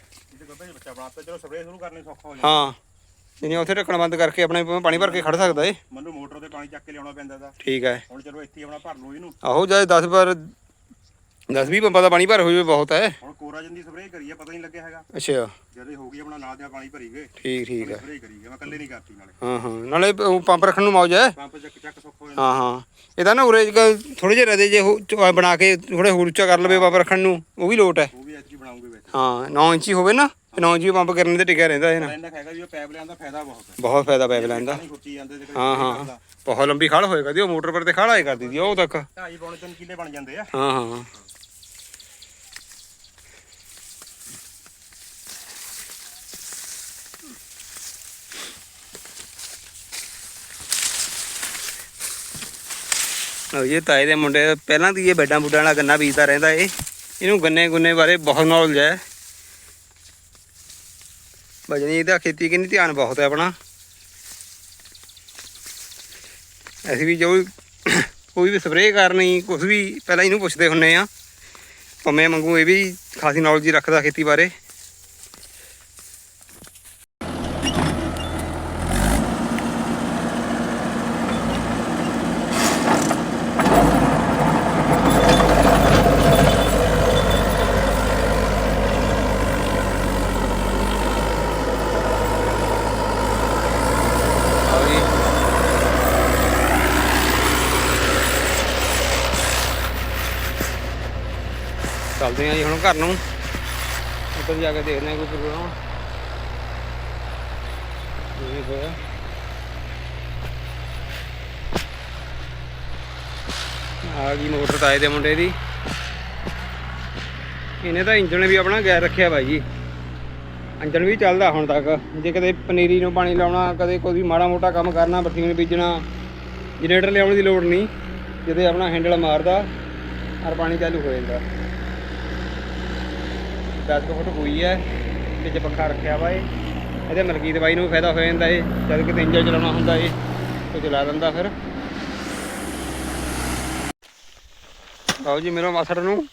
ਚਲੋ ਸਪਰੇਅ ਸ਼ੁਰੂ ਕਰਨੀ ਸੌਖਾ ਹੋ ਜਾਂਦਾ ਹਾਂ। ਜਿਵੇਂ ਉੱਥੇ ਢੱਕਣ ਬੰਦ ਕਰਕੇ ਆਪਣੇ ਪਾਣੀ ਭਰ ਕੇ ਖੜ ਸਕਦਾ ਏ। ਮੈਨੂੰ ਮੋਟਰ ਤੇ ਪਾਣੀ ਚੱਕ ਕੇ ਲਿਆਉਣਾ ਪੈਂਦਾ ਦਾ ਠੀਕ ਹੈ। ਹੁਣ ਚਲੋ ਇੱਥੇ ਹੀ ਆਪਣਾ ਭਰ ਲਓ ਇਹਨੂੰ। ਆਹੋ ਜਾਏ 10 ਵਾਰ 10 20 ਪੰਪਾਂ ਦਾ ਪਾਣੀ ਭਰ ਹੋ ਜਾਵੇ ਬਹੁਤ ਹੈ। ਹੁਣ ਕੋਰਾ ਜੰਦੀ ਸਪਰੇਅ ਕਰੀਏ ਪਤਾ ਨਹੀਂ ਲੱਗਿਆ ਹੈਗਾ। ਅੱਛਾ। ਜਦੋਂ ਹੋ ਗਈ ਆਪਣਾ ਨਾਲ ਦਿਆਂ ਪਾਣੀ ਭਰੀ ਗਏ। ਠੀਕ ਠੀਕ ਹੈ। ਸਪਰੇਅ ਕਰੀ ਗਏ ਮੈਂ ਇਕੱਲੇ ਨਹੀਂ ਕਰਤੀ ਨਾਲੇ। ਹਾਂ ਹਾਂ। ਨਾਲੇ ਉਹ ਪੰਪ ਰੱਖਣ ਨੂੰ ਮੌਜ ਹੈ। ਪੰਪ ਚੱਕ ਚੱਕ ਸੌਖਾ ਹੋ ਜਾਂਦਾ। ਹਾਂ ਹਾਂ। ਇਹਦਾ ਨਾ ਉਰੇ ਥੋੜੇ ਜਿਹੇ ਰਦੇ ਜੇ ਉਹ ਚ- ਬਣਾ ਕੇ ਥੋੜੇ ਹੋਰ ਉੱਚਾ ਕਰ ਲਵੇ ਪੰਪ ਰੱਖਣ ਨੂੰ ਉਹ ਵੀ ਲੋਟ ਹੈ। ਉਹ ਵੀ ਐਤਕੀ ਵਿੱਚ। ਹਾਂ 9 ਇੰਚੀ ਹੋਵੇ ਨਾ 9 ਇੰਚੀ ਪੰਪ ਕਰਨ ਤੇ ਟਿਕਿਆ ਰਹਿੰਦਾ ਇਹ ਨਾ। ਹੈਗਾ ਉਹ ਦਾ ਫਾਇਦਾ ਬਹੁਤ ਹੈ। ਬਹੁਤ ਫਾਇਦਾ ਪਾਈਪ ਲਾਈਨ ਦਾ। ਨਹੀਂ ਖੁੱਚੀ ਜਾਂਦੇ ਤੇ ਹਾਂ ਹਾਂ। ਬਹੁਤ ਲੰਬੀ ਖਾਲ ਹੋਏਗਾ ਦੀ ਉਹ ਮੋਟਰ ਪਰ ਤੇ ਖਾਲ ਆਏ ਕਰਦੀ ਦੀ ਉਹ ਤੱਕ। ਢਾਈ ਪੌਣੇ ਤਿੰਨ ਕਿੱਲੇ ਬਣ ਜਾਂਦੇ ਆ। ਹਾਂ ਹਾਂ। ਲਓ ਜੀ ਇਹ ਤਾਏ ਦੇ ਮੁੰਡੇ ਪਹਿਲਾਂ ਦੀ ਇਹ ਬੈਡਾਂ ਬੁੱਡਾਂ ਵਾਲਾ ਗੰਨਾ ਬੀਜਦਾ ਰਹਿੰਦਾ ਏ ਇਹਨੂੰ ਗੰਨੇ ਗੁੰਨੇ ਬਾਰੇ ਬਹੁਤ ਨੌਲੇਜ ਹੈ। ਭਜਨੀ ਇਹਦਾ ਖੇਤੀ ਕਿੰਨੀ ਧਿਆਨ ਬਹੁਤ ਹੈ ਆਪਣਾ। ਅਸੀਂ ਵੀ ਜੋ ਕੋਈ ਵੀ ਸਪਰੇਅ ਕਰਨੀ ਕੁਝ ਵੀ ਪਹਿਲਾਂ ਇਹਨੂੰ ਪੁੱਛਦੇ ਹੁੰਨੇ ਆ। ਪੰਮੇ ਵਾਂਗੂ ਇਹ ਵੀ ਖਾਸੀ ਨੌਲੇਜ ਰੱਖਦਾ ਖੇਤੀ ਬਾਰੇ ਆਓ ਜੀ ਚੱਲਦੇ ਆ ਜੀ ਹੁਣ ਘਰ ਨੂੰ। ਉੱਧਰ ਜਾ ਕੇ ਦੇਖਦੇ ਹਾਂ ਕੋਈ ਪ੍ਰੋਗਰਾਮ ਇਹ ਹੋਇਆ। ਆ ਗਈ ਮੋਟਰ ਤਾਏ ਦੇ ਮੁੰਡੇ ਦੀ। ਇਹਨੇ ਤਾਂ ਇੰਜਣ ਵੀ ਆਪਣਾ ਗੈਰ ਰੱਖਿਆ ਬਾਈ ਜੀ। ਇੰਜਣ ਵੀ ਚੱਲਦਾ ਹੁਣ ਤੱਕ। ਜੇ ਕਦੇ ਪਨੀਰੀ ਨੂੰ ਪਾਣੀ ਲਾਉਣਾ, ਕਦੇ ਕੋਈ ਮਾੜਾ ਮੋਟਾ ਕੰਮ ਕਰਨਾ ਬਰਸੀਨ ਬੀਜਣਾ, ਜਨਰੇਟਰ ਲਿਆਉਣ ਦੀ ਲੋੜ ਨਹੀਂ। ਜਿਹਦੇ ਆਪਣਾ ਹੈਂਡਲ ਮਾਰਦਾ, ਔਰ ਪਾਣੀ ਚਾਲੂ ਹੋ ਜਾਂਦਾ। 10 ਫੁੱਟ ਹੋਈ ਹੈ ਵਿੱਚ ਪੱਖਾ ਰੱਖਿਆ ਵਾ ਇਹ ਇਹਦੇ ਮਲਕੀਤ ਬਾਈ ਨੂੰ ਫਾਇਦਾ ਹੋ ਜਾਂਦਾ ਇਹ ਜਦ ਕਿਤੇ ਇੰਜਨ ਚਲਾਉਣਾ ਹੁੰਦਾ ਇਹ ਉਹ ਚਲਾ ਦਿੰਦਾ ਫਿਰ। ਆਓ ਜੀ ਮੇਰੇ ਮਾਸੜ ਨੂੰ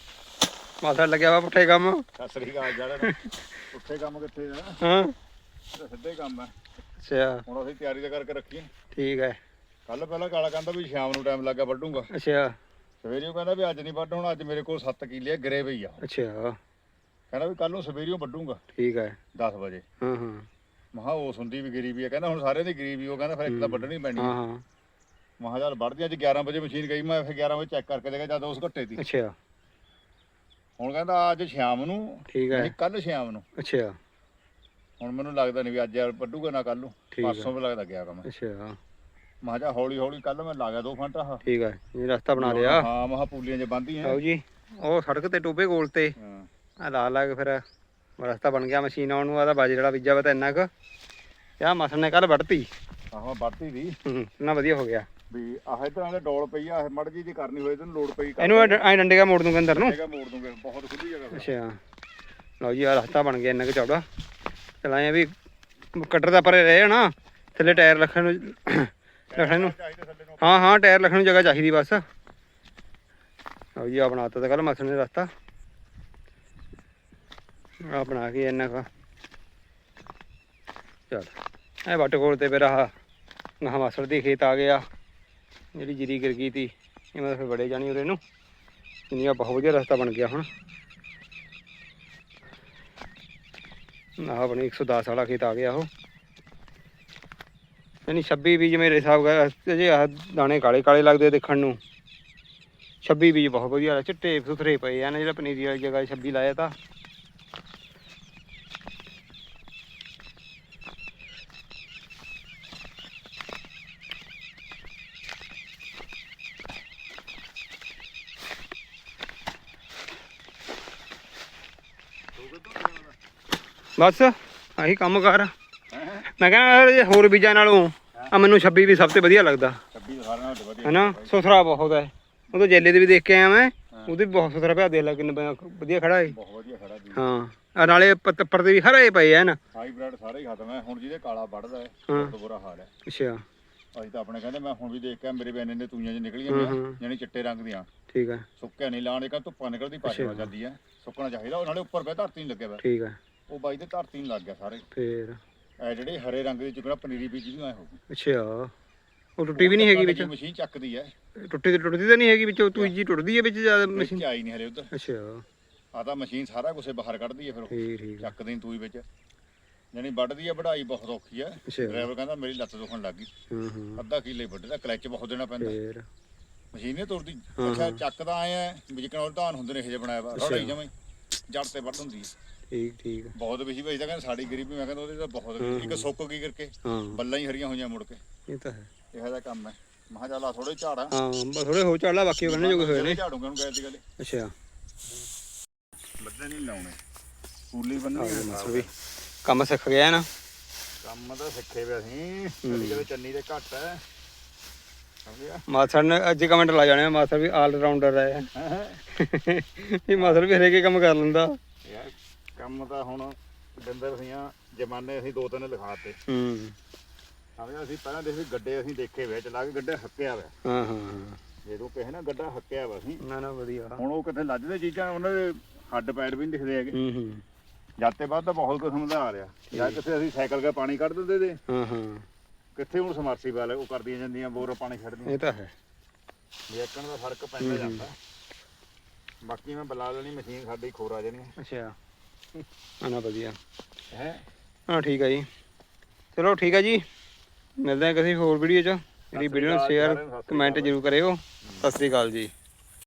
ਮਾਸੜ ਲੱਗਿਆ ਵਾ ਪੁੱਠੇ ਕੰਮ। ਸਤਿ ਸ੍ਰੀ ਅਕਾਲ ਜੜ ਉੱਥੇ ਕੰਮ ਕਿੱਥੇ ਆ? ਹਾਂ। ਸਿੱਧੇ ਕੰਮ ਆ। ਅੱਛਾ। ਹੁਣ ਅਸੀਂ ਤਿਆਰੀ ਤਾਂ ਕਰਕੇ ਰੱਖੀ। ਠੀਕ ਹੈ। ਕੱਲ ਪਹਿਲਾਂ ਕਾਲਾ ਕਹਿੰਦਾ ਵੀ ਸ਼ਾਮ ਨੂੰ ਟਾਈਮ ਲੱਗਾ ਵੱਢੂਗਾ। ਅੱਛਾ। ਸਵੇਰੇ ਉਹ ਕਹਿੰਦਾ ਵੀ ਅੱਜ ਨਹੀਂ ਵੱਢ ਹੁਣ ਅੱਜ ਮੇਰੇ ਕੋਲ 7 ਕਿੱਲੇ ਗਰੇ ਪਈ ਆ। ਅੱਛਾ। ਕਹਿੰਦਾ ਵੀ ਕੱਲ ਨੂੰ ਸਵੇਰੇ ਵੱਢੂਗਾ। ਠੀਕ ਹੈ। 10 ਵਜੇ। ਹਾਂ ਹਾਂ। ਮਹਾ ਉਸ ਹੁੰਦੀ ਵੀ ਗਰੀਬੀ ਆ। ਕਹਿੰਦਾ ਹੁਣ ਸਾਰਿਆਂ ਦੀ ਗਰੀਬੀ ਉਹ ਕਹਿੰਦਾ ਫਿਰ ਇੱਕ ਤਾਂ ਵੱਢਣੀ ਪੈਣੀ ਹਾਂ ਹਾਂ। ਮਹਾ ਚੱਲ ਵੱਢਦੀ ਅੱਜ 11 ਵਜੇ ਮਸ਼ੀਨ ਗਈ ਮੈਂ ਫਿਰ 11 ਵਜੇ ਚੈੱਕ ਕਰਕੇ ਦੇਖਿਆ ਜਦ ਉਸ ਘੱਟੇ ਦੀ। ਅੱਛਾ। ਹੁਣ ਕਹਿੰਦਾ ਅੱਜ ਸ਼ਾਮ ਨੂੰ ਠੀਕ ਹੈ। ਨਹੀਂ ਕੱਲ ਸ਼ਾਮ ਨੂੰ। ਅੱਛਾ। ਹੁਣ ਮੈਨੂੰ ਲੱਗਦਾ ਨਹੀਂ ਵੀ ਅੱਜ ਵੱਢੂਗਾ ਨਾ ਕੱਲ ਨੂੰ। ਪਰਸੋਂ ਵੀ ਲੱਗਦਾ ਗਿਆ ਕੰਮ ਅੱਛਾ। ਮਹਾ ਜਾ ਹੌਲੀ ਹੌਲੀ ਕੱਲ ਮੈਂ ਲਾ ਗਿਆ ਦੋ ਫੰਟ। ਆਹ ਠੀਕ ਹੈ। ਇਹ ਰਸਤਾ ਬਣਾ ਲਿਆ। ਹਾਂ ਮਹਾ ਪੂਲੀਆਂ ਚ ਬੰਦੀਆਂ ਆਓ ਜੀ। ਉਹ ਸੜਕ ਤੇ ਟੋਬੇ ਕੋਲ ਤੇ। ਹਾਂ। ਆ ਲਾ ਲਾ ਕੇ ਫਿਰ ਰਸਤਾ ਬਣ ਗਿਆ ਮਸ਼ੀਨ ਆਉਣ ਨੂੰ ਆਦਾ ਬਾਜ ਜਿਹੜਾ ਬੀਜਾ ਵਾ ਤਾਂ ਇੰਨਾ ਕੁ। ਆ ਮਸਲ ਨੇ ਕੱਲ ਵੱਢਤੀ। ਆਹ ਵੱਢਤੀ ਦੀ ਹੂੰ ਇੰਨਾ ਵਧੀਆ ਹੋ ਗਿਆ। ਵੀ ਆਹ ਇਧਰਾਂ ਦੇ ਡੋਲ ਪਈ ਆ ਮੜ ਜੀ ਦੀ ਕਰਨੀ ਹੋਏ ਤੈਨੂੰ ਲੋੜ ਪਈ ਕਰ। ਇਹਨੂੰ ਐ ਡੰਡੇ ਕਾ ਮੋੜ ਦੂੰਗਾ ਅੰਦਰ ਨੂੰ। ਜਗ੍ਹਾ ਮੋੜ ਦੂੰਗੇ ਬਹੁਤ ਖੁੱਲੀ ਜਗ੍ਹਾ। ਅੱਛਾ। ਲਓ ਜੀ ਆ ਰਸਤਾ ਬਣ ਗਿਆ ਇੰਨਾ ਕੁ ਚੌੜਾ। ਚਲਾਏ ਵੀ ਕਟਰ ਦਾ ਪਰੇ ਰਹੇ ਨਾ ਥੱਲੇ ਟਾਇਰ ਰੱਖਣ ਨੂੰ ਰੱਖਣ ਨੂੰ। ਚਾਹੀਦੇ ਥੱਲੇ ਨੂੰ। ਹਾਂ ਹਾਂ ਟਾਇਰ ਰੱਖਣ ਨੂੰ ਜਗ੍ਹਾ ਚਾਹੀਦੀ ਬਸ। ਲਓ ਜੀ ਆ ਬਣਾਤਾ ਤਾਂ ਕੱਲ ਮਸਲ ਨੇ ਰਸਤਾ। ਆ ਬਣਾ ਕੇ ਇੰਨਾ ਕਾ। ਚਲ, ਇਹ ਵੱਟ ਕੋਲ ਤੇ ਫਿਰ ਆਹ ਗਾਹ ਮਾਸੜ ਦੇ ਖੇਤ ਆ ਗਿਆ। ਜਿਹੜੀ ਜੀਰੀ ਗਿਰ ਗਈ ਤੀ, ਇਹ ਮੈਂ ਫਿਰ ਬੜੇ ਜਾਣੀ ਉਰੇ ਨੂੰ। ਇੰਨੀਆਂ ਬਹੁਤ ਵਧੀਆ ਰਸਤਾ ਬਣ ਗਿਆ ਹੁਣ। ਆਹ ਆਪਣੀ 110 ਵਾਲਾ ਖੇਤ ਆ ਗਿਆ ਉਹ। ਯਾਨੀ 26 ਬੀਜ ਮੇਰੇ ਹਿਸਾਬ ਨਾਲ ਜੇ ਆਹ ਦਾਣੇ ਕਾਲੇ ਕਾਲੇ ਲੱਗਦੇ ਦੇਖਣ ਨੂੰ। 26 ਬੀਜ ਬਹੁਤ ਵਧੀਆ ਚਿੱਟੇ ਸੁਥਰੇ ਪਏ ਆ ਨਾ ਜਿਹੜਾ ਪਨੀਰੀ ਵਾਲੀ ਜਗ੍ਹਾ 26 ਲਾਇਆ ਤਾਂ। ਬਸ ਆਹੀ ਕੰਮ ਕਰ ਮੈਂ ਕਹਿੰਦਾ ਇਹ ਹੋਰ ਬੀਜਾਂ ਨਾਲੋਂ ਆ ਮੈਨੂੰ 26 ਵੀ ਸਭ ਤੋਂ ਵਧੀਆ ਲੱਗਦਾ। 26 ਤਾਂ ਸਾਰਿਆਂ ਨਾਲੋਂ ਵਧੀਆ। ਹੈਨਾ? ਸੁਥਰਾ ਬਹੁਤ ਹੈ ਉਹ ਤਾਂ ਜੇਲੇ ਦੇ ਵੀ ਦੇਖ ਕੇ ਆਇਆ ਮੈਂ। ਉਹਦੇ ਵੀ ਬਹੁਤ ਸੁਥਰਾ ਪਿਆ ਦੇ ਲਾ ਕਿੰਨਾ ਵਧੀਆ ਖੜਾ ਹੈ ਬਹੁਤ ਵਧੀਆ ਖੜਾ ਦੀ ਹਾਂ। ਆ ਨਾਲੇ ਪੱਤਪਰ ਦੇ ਵੀ ਹਰੇ ਪਏ ਆ ਨਾ। ਹਾਈਬ੍ਰਿਡ ਸਾਰੇ ਹੀ ਖਤਮ ਹੈ ਹੁਣ ਜਿਹਦੇ ਕਾਲਾ ਵੱਢਦਾ ਹੈ ਹਾਂ। ਬਹੁਤ ਬੁਰਾ ਹਾਲ ਹੈ ਅੱਛਾ। ਅਸੀਂ ਤਾਂ ਆਪਣੇ ਕਹਿੰਦੇ ਮੈਂ ਹੁਣ ਵੀ ਦੇਖ ਕੇ ਮੇਰੇ ਬੈਨੇ ਦੇ ਤੂਈਆਂ ਚ ਨਿਕਲੀਆਂ ਹਾਂ, ਹਾਂ। ਜਾਨੀ ਚਿੱਟੇ ਰੰਗ ਦੀਆਂ। ਠੀਕ ਹੈ ਸੁੱਕਿਆ ਨਹੀਂ ਲਾਣ ਦੇ ਧੁੱਪਾਂ ਨਿਕਲਦੀ ਪਾਸੇ ਅੱਛਾ। ਜਾਂਦੀ ਹੈ ਸੁੱਕਣਾ ਚਾਹੀਦਾ ਉਹ ਨਾਲੇ ਉੱਪਰ ਪੈ ਧਰਤੀ ਨਹੀਂ ਲੱਗਿਆ ਠੀਕ ਹੈ ਉਹ ਬਾਈ ਦੇ ਧਰਤੀ ਨਹੀਂ ਲੱਗ ਗਿਆ ਸਾਰੇ। ਫੇਰ। ਇਹ ਜਿਹੜੇ ਹਰੇ ਰੰਗ ਦੀ ਚੁਕਣਾ ਪਨੀਰੀ ਬੀਜੀ ਵੀ ਆਏ ਹੋ ਅੱਛਾ। ਉਹ ਟੁੱਟੀ ਵੀ ਨਹੀਂ ਹੈਗੀ ਵਿੱਚ? ਮਸ਼ੀਨ ਚੱਕਦੀ ਹੈ ਟੁੱਟੀ ਤੇ ਟੁੱਟਦੀ ਤਾਂ ਨਹੀਂ ਹੈਗੀ ਵਿੱਚ ਤੂੰ ਜੀ ਟੁੱਟਦੀ ਹੈ ਵਿੱਚ ਜ਼ਿਆਦਾ ਮਸ਼ੀਨ? ਆਈ ਨਹੀਂ ਹਰੇ ਉਧਰ। ਅੱਛਾ। ਆ ਤਾਂ ਮਸ਼ੀਨ ਸਾਰਾ ਕੁਝ ਬਾਹਰ ਕੱਢਦੀ ਹੈ ਫਿਰ ਉਹ। ਠੀਕ ਠੀਕ ਹੈ ਚੱਕਦੀ ਨੀ ਤੂੰ ਵਿੱਚ। ਜਾਨੀ ਵੱਢਦੀ ਹੈ ਵਢਾਈ ਬਹੁਤ ਔਖੀ ਅੱਛਾ। ਡਰਾਈਵਰ ਕਹਿੰਦਾ ਮੇਰੀ ਲੱਤ ਦੁਖਣ ਲੱਗ ਗਈ। ਹਾਂ ਹਾਂ। ਅੱਧਾ ਕਿੱਲੇ ਵੱਢਦਾ ਕਲੱਚ ਬਹੁਤ ਦੇਣਾ ਪੈਂਦਾ। ਫੇਰ। ਮਸ਼ੀਨ ਨਹੀਂ ਤੁਰਦੀ। ਅੱਛਾ। ਚੱਕਦਾ ਆਏ ਆ ਵੀ ਜਿਕਣ ਉਹ ਧਾਨ ਹੁੰਦੇ ਨੇ ਇਹ ਜਿਹੇ ਬਣਾਇਆ ਵਾ। ਰੋੜੀ ਜਮੇ ਜੜ ਤੇ ਵੱਢ ਹੁੰਦੀ ਹੈ। ਠੀਕ ਠੀਕ। ਬਹੁਤ ਵਿਸ਼ੀ ਭਾਈ ਤਾਂ ਕਹਿੰਦਾ ਸਾਡੀ ਗਰੀਬੀ ਮੈਂ ਕਹਿੰਦਾ ਉਹਦੇ ਤਾਂ ਬਹੁਤ ਹਾਂ, ਇੱਕ ਸੁੱਕ ਗਈ ਕਰਕੇ? ਹਾਂ। ਬੱਲਾਂ ਹੀ ਹਰੀਆਂ ਹੋਈਆਂ ਮੁੜ ਕੇ। ਇਹ ਤਾਂ ਹੈ। ਇਹੋ ਜਿਹਾ ਕੰਮ ਹੈ। ਮਹਾ ਚੱਲ ਥੋੜੇ ਝਾੜਾ ਹਾਂ ਬਸ ਥੋੜੇ ਹੋ ਚਾਲਾ ਬਾਕੀ ਕਹਿੰਦੇ ਜੋਗੇ ਹੋਏ ਨੇ। ਝਾੜੂਗਾ ਨੂੰ ਗਏ ਦੀ ਗੱਲ ਅੱਛਾ। ਬੱਦੇ ਨਹੀਂ ਲਾਉਣੇ। ਕੂਲੀ ਆ ਮਾਸਟਰ ਵੀ ਕੰਮ ਸਿੱਖ ਗਿਆ ਨਾ। ਕੰਮ ਤਾਂ ਸਿੱਖੇ ਵੇ ਅਸੀਂ। ਕਦੇ ਚੰਨੀ ਦੇ ਘੱਟ ਹੈ। ਮਾਸਟਰ ਨੇ ਅੱਜ ਕਮੈਂਟ ਲਾ ਜਾਣੇ ਆ, ਵੀ ਆਲ ਰਾਉਂਡਰ ਹੈ ਇਹ ਮਾਸਟਰ ਵੀ ਹਰੇਕ ਹੀ ਕੰਮ ਕਰ ਲੈਂਦਾ। ਯਾਰ ਕੰਮ ਤਾਂ ਹੁਣ ਡੰਦਰ ਸੀਆਂ ਜਮਾਨੇ ਅਸੀਂ ਦੋ ਤਿੰਨ ਲਿਖਾਤੇ। ਹੂੰ। ਸਮਝਿਆ ਅਸੀਂ ਪਹਿਲਾਂ ਦੇਖੀ ਗੱਡੇ ਅਸੀਂ ਦੇਖੇ ਵੇ ਚਲਾ ਕੇ ਗੱਡੇ ਹੱਕਿਆ ਵਾ। ਹਾਂ ਹਾਂ ਹਾਂ। ਜਦੋਂ ਕਹੇ ਨਾ ਗੱਡਾ ਹੱਕਿਆ ਵਾ ਅਸੀਂ ਨਾ ਨਾ ਵਧੀਆ। ਹੁਣ ਉਹ ਕਿੱਥੇ ਲੱਜਦੇ ਚੀਜ਼ਾਂ ਉਹਨਾਂ ਦੇ ਹੱਡ ਪੈਰ ਵੀ ਨਹੀਂ ਦਿਖਦੇ ਹੈਗੇ। ਹੂੰ ਹੂੰ। ਜਾਤੇ ਬਾਅਦ ਤਾਂ ਬਹੁਤ ਕਿਸਮ ਦਾ ਆ ਰਿਹਾ। ਜਾਂ ਕਿੱਥੇ ਅਸੀਂ ਸਾਈਕਲ ਕੇ ਪਾਣੀ ਕੱਢ ਦਿੰਦੇ ਤੇ। ਹਾਂ ਹਾਂ। ਕਿੱਥੇ ਹੁਣ ਸਮਰਸੀਬਲ ਉਹ ਕਰਦੀਆਂ ਜਾਂਦੀਆਂ ਬੋਰ ਪਾਣੀ ਛੱਡਦੀਆਂ ਇਹ ਤਾਂ ਹੈ। ਵੇਖਣ ਦਾ ਫ਼ਰਕ ਪੈਂਦਾ ਜਾਂਦਾ। ਬਾਕੀ ਮੈਂ ਬੁਲਾ ਲੈਣੀ ਮਸ਼ੀਨ ਸਾਡੀ ਖੋਰਾ ਜਣੀ ਅੱਛਾ। ਆ ਨਾ ਵਧੀਆ। ਹੈ? ਹਾਂ ਠੀਕ ਹੈ ਜੀ। ਚਲੋ ਠੀਕ ਹੈ ਜੀ। ਮਿਲਦੇ ਹਾਂ ਕਿਸੇ ਹੋਰ ਵੀਡੀਓ 'ਚ। ਮੇਰੀ ਵੀਡੀਓ ਨੂੰ ਸ਼ੇਅਰ ਕਮੈਂਟ ਜ਼ਰੂਰ ਕਰਿਓ। ਸਤਿ ਸ੍ਰੀ ਅਕਾਲ ਜੀ।